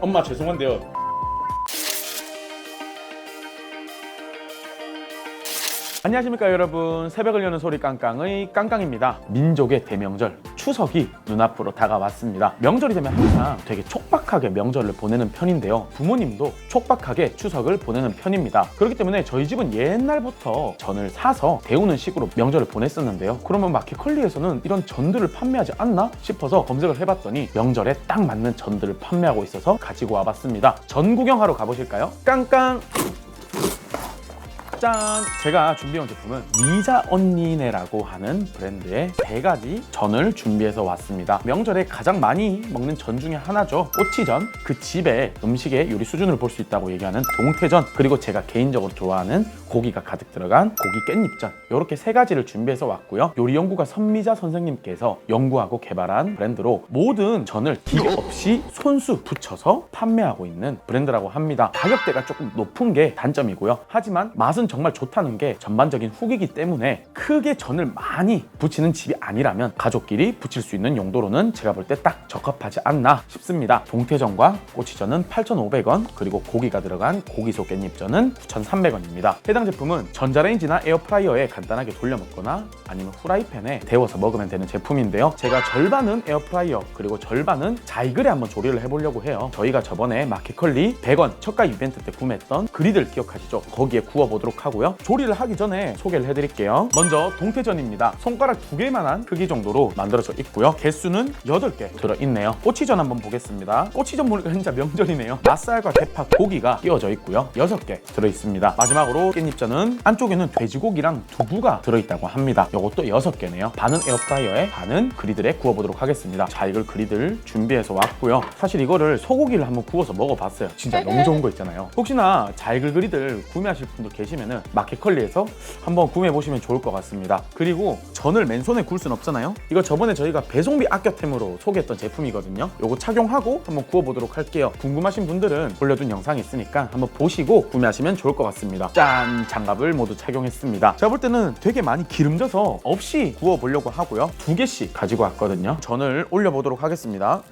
엄마 죄송한데요. 안녕하십니까 여러분. 새벽을 여는 소리 깡깡의 깡깡입니다. 민족의 대명절 추석이 눈앞으로 다가왔습니다. 명절이 되면 항상 되게 촉박하게 명절을 보내는 편인데요. 부모님도 촉박하게 추석을 보내는 편입니다. 그렇기 때문에 저희 집은 옛날부터 전을 사서 데우는 식으로 명절을 보냈었는데요. 그러면 마켓컬리에서는 이런 전들을 판매하지 않나 싶어서 검색을 해봤더니 명절에 딱 맞는 전들을 판매하고 있어서 가지고 와봤습니다. 전 구경하러 가보실까요? 깡깡 짠! 제가 준비해온 제품은 미자 언니네라고 하는 브랜드의 세 가지 전을 준비해서 왔습니다. 명절에 가장 많이 먹는 전 중에 하나죠. 꼬치전. 그 집의 음식의 요리 수준을 볼 수 있다고 얘기하는 동태전. 그리고 제가 개인적으로 좋아하는 고기가 가득 들어간 고기 깻잎전. 이렇게 세 가지를 준비해서 왔고요. 요리 연구가 선미자 선생님께서 연구하고 개발한 브랜드로 모든 전을 기계 없이 손수 붙여서 판매하고 있는 브랜드라고 합니다. 가격대가 조금 높은 게 단점이고요. 하지만 맛은 정말 좋다는 게 전반적인 후기이기 때문에 크게 전을 많이 붙이는 집이 아니라면 가족끼리 붙일 수 있는 용도로는 제가 볼 때 딱 적합하지 않나 싶습니다. 동태전과 꼬치전은 8,500원 그리고 고기가 들어간 고기소 깻잎전은 9,300원입니다. 해당 제품은 전자레인지나 에어프라이어에 간단하게 돌려 먹거나 아니면 후라이팬에 데워서 먹으면 되는 제품인데요. 제가 절반은 에어프라이어 그리고 절반은 자이글에 한번 조리를 해보려고 해요. 저희가 저번에 마켓컬리 100원 첫가 이벤트 때 구매했던 그리들 기억하시죠? 거기에 구워보도록 하고요. 조리를 하기 전에 소개를 해드릴게요. 먼저 동태전입니다. 손가락 두 개만한 크기 정도로 만들어져 있고요. 개수는 8개 들어있네요. 꼬치전 한번 보겠습니다. 꼬치전 보니까 진짜 명절이네요. 맛살과 대파 고기가 끼워져 있고요. 6개 들어있습니다. 마지막으로 깻잎전은 안쪽에는 돼지고기랑 두부가 들어있다고 합니다. 이것도 6개네요. 반은 에어프라이어에 반은 그리들에 구워보도록 하겠습니다. 자, 이걸 그리들 준비해서 왔고요. 사실 이거를 소고기를 한번 구워서 먹어봤어요. 진짜 너무 좋은 거 있잖아요. 혹시나 잘글 그리들 구매하실 분도 계시면 은 마켓컬리에서 한번 구매해 보시면 좋을 것 같습니다. 그리고 전을 맨손에 굴순 없잖아요. 이거 저번에 저희가 배송비 아껴템으로 소개했던 제품이거든요. 요거 착용하고 한번 구워보도록 할게요. 궁금하신 분들은 올려둔 영상이 있으니까 한번 보시고 구매하시면 좋을 것 같습니다. 짠! 장갑을 모두 착용했습니다. 제가 볼 때는 되게 많이 기름져서 없이 구워보려고 하고요. 두 개씩 가지고 왔거든요. 전을 올려보도록 하겠습니다.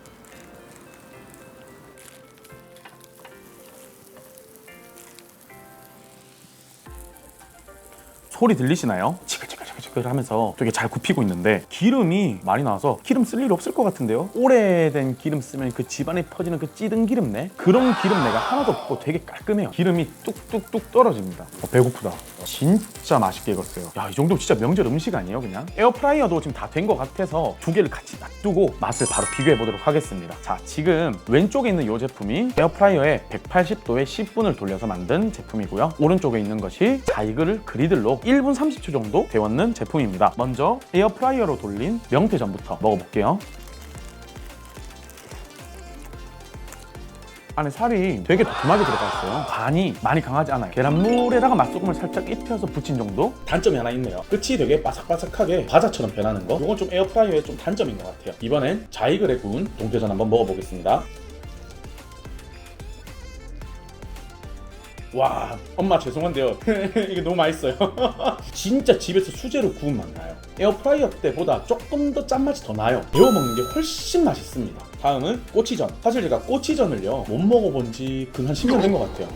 소리 들리시나요? 치글치글치글 하면서 되게 잘 굽히고 있는데 기름이 많이 나와서 기름 쓸 일 없을 것 같은데요? 오래된 기름 쓰면 그 집안에 퍼지는 그 찌든 기름내 그런 기름내가 하나도 없고 되게 깔끔해요 기름이 뚝뚝뚝 떨어집니다 어, 배고프다 진짜 맛있게 익었어요. 야 이 정도면 진짜 명절 음식 아니에요 그냥? 에어프라이어도 지금 다 된 것 같아서 두 개를 같이 놔두고 맛을 바로 비교해 보도록 하겠습니다. 자 지금 왼쪽에 있는 이 제품이 에어프라이어에 180도에 10분을 돌려서 만든 제품이고요. 오른쪽에 있는 것이 자이글 그리들로 1분 30초 정도 데웠는 제품입니다. 먼저 에어프라이어로 돌린 명태전부터 먹어볼게요 안에 살이 되게 도톰하게 들어가 있어요. 간이 많이 강하지 않아요. 계란물에다가 맛소금을 살짝 입혀서 붙인 정도? 단점이 하나 있네요. 끝이 되게 바삭바삭하게 과자처럼 변하는 거. 이건 좀 에어프라이어의 좀 단점인 것 같아요. 이번엔 자이글에 구운 동태전 한번 먹어보겠습니다. 와 엄마 죄송한데요. 이게 너무 맛있어요. 진짜 집에서 수제로 구운 맛 나요. 에어프라이어 때보다 조금 더 짠맛이 더 나요. 데워 먹는 게 훨씬 맛있습니다. 다음은 꼬치전. 사실 제가 꼬치전을요 못 먹어본 지 근 한 10년 된 것 같아요.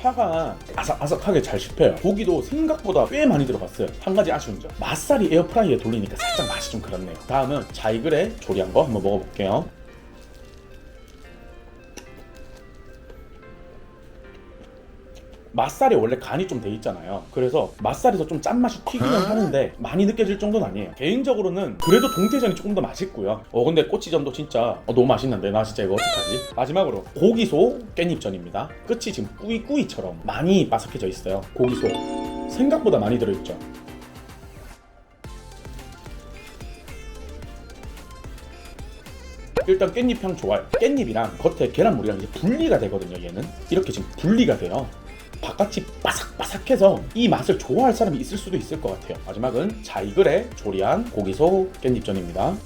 파가 아삭아삭하게 잘 씹혀요. 고기도 생각보다 꽤 많이 들어갔어요. 한 가지 아쉬운 점. 맛살이 에어프라이어에 돌리니까 살짝 맛이 좀 그렇네요. 다음은 자이글에 조리한 거 한번 먹어볼게요 맛살이 원래 간이 좀 돼 있잖아요. 그래서 맛살에서 좀 짠맛이 튀기는 하는데 많이 느껴질 정도는 아니에요. 개인적으로는 그래도 동태전이 조금 더 맛있고요. 어 근데 꼬치전도 진짜 어, 너무 맛있는데 나 진짜 이거 어떡하지? 마지막으로 고기소 깻잎전입니다. 끝이 지금 꾸이꾸이처럼 많이 바삭해져 있어요. 고기소 생각보다 많이 들어있죠. 일단 깻잎 향 좋아요. 깻잎이랑 겉에 계란물이랑 이제 분리가 되거든요. 얘는 이렇게 지금 분리가 돼요. 바깥이 바삭바삭해서 이 맛을 좋아할 사람이 있을 수도 있을 것 같아요. 마지막은 자이글에 조리한 고기소 깻잎전입니다.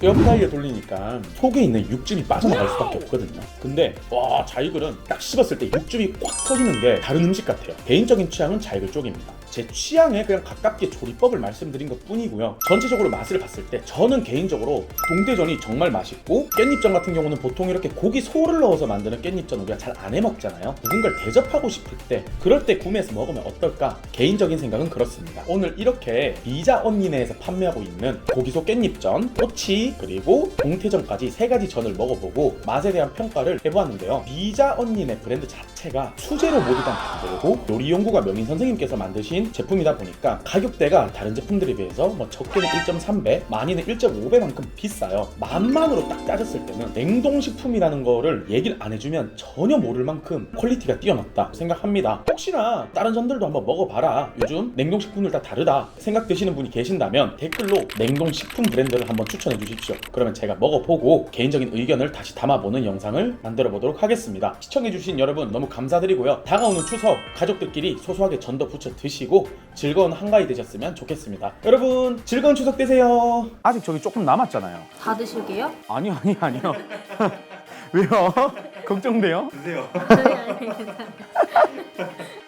에어프라이어 돌리니까 속에 있는 육즙이 빠져나갈 수밖에 없거든요. 근데 와 자이글은 딱 씹었을 때 육즙이 꽉 터지는 게 다른 음식 같아요. 개인적인 취향은 자이글 쪽입니다. 제 취향에 그냥 가깝게 조리법을 말씀드린 것 뿐이고요. 전체적으로 맛을 봤을 때 저는 개인적으로 동대전이 정말 맛있고 깻잎전 같은 경우는 보통 이렇게 고기 소를 넣어서 만드는 깻잎전 우리가 잘 안 해 먹잖아요. 누군가를 대접하고 싶을 때 그럴 때 구매해서 먹으면 어떨까? 개인적인 생각은 그렇습니다. 오늘 이렇게 미자 언니네에서 판매하고 있는 고기소 깻잎전, 꼬치 그리고 동태전까지 세 가지 전을 먹어보고 맛에 대한 평가를 해보았는데요. 미자 언니네 브랜드 자체가 수제로 모두 다 만들고 요리 연구가 명인 선생님께서 만드신 제품이다 보니까 가격대가 다른 제품들에 비해서 뭐 적게는 1.3배, 많이는 1.5배만큼 비싸요. 맛만으로 딱 따졌을 때는 냉동식품이라는 거를 얘기를 안 해주면 전혀 모를 만큼 퀄리티가 뛰어났다 생각합니다. 혹시나 다른 전들도 한번 먹어봐라. 요즘 냉동식품들 다 다르다 생각 드시는 분이 계신다면 댓글로 냉동식품 브랜드를 한번 추천해 주십시오. 그러면 제가 먹어보고 개인적인 의견을 다시 담아보는 영상을 만들어 보도록 하겠습니다. 시청해 주신 여러분 너무 감사드리고요. 다가오는 추석 가족들끼리 소소하게 전도 부쳐 드시고 즐거운 한가위 되셨으면 좋겠습니다. 여러분 즐거운 추석 되세요. 아직 저기 조금 남았잖아요. 다 드실게요? 아니요, 아니요, 아니요. 왜요? 걱정돼요? 아니, 아니, 괜찮아요.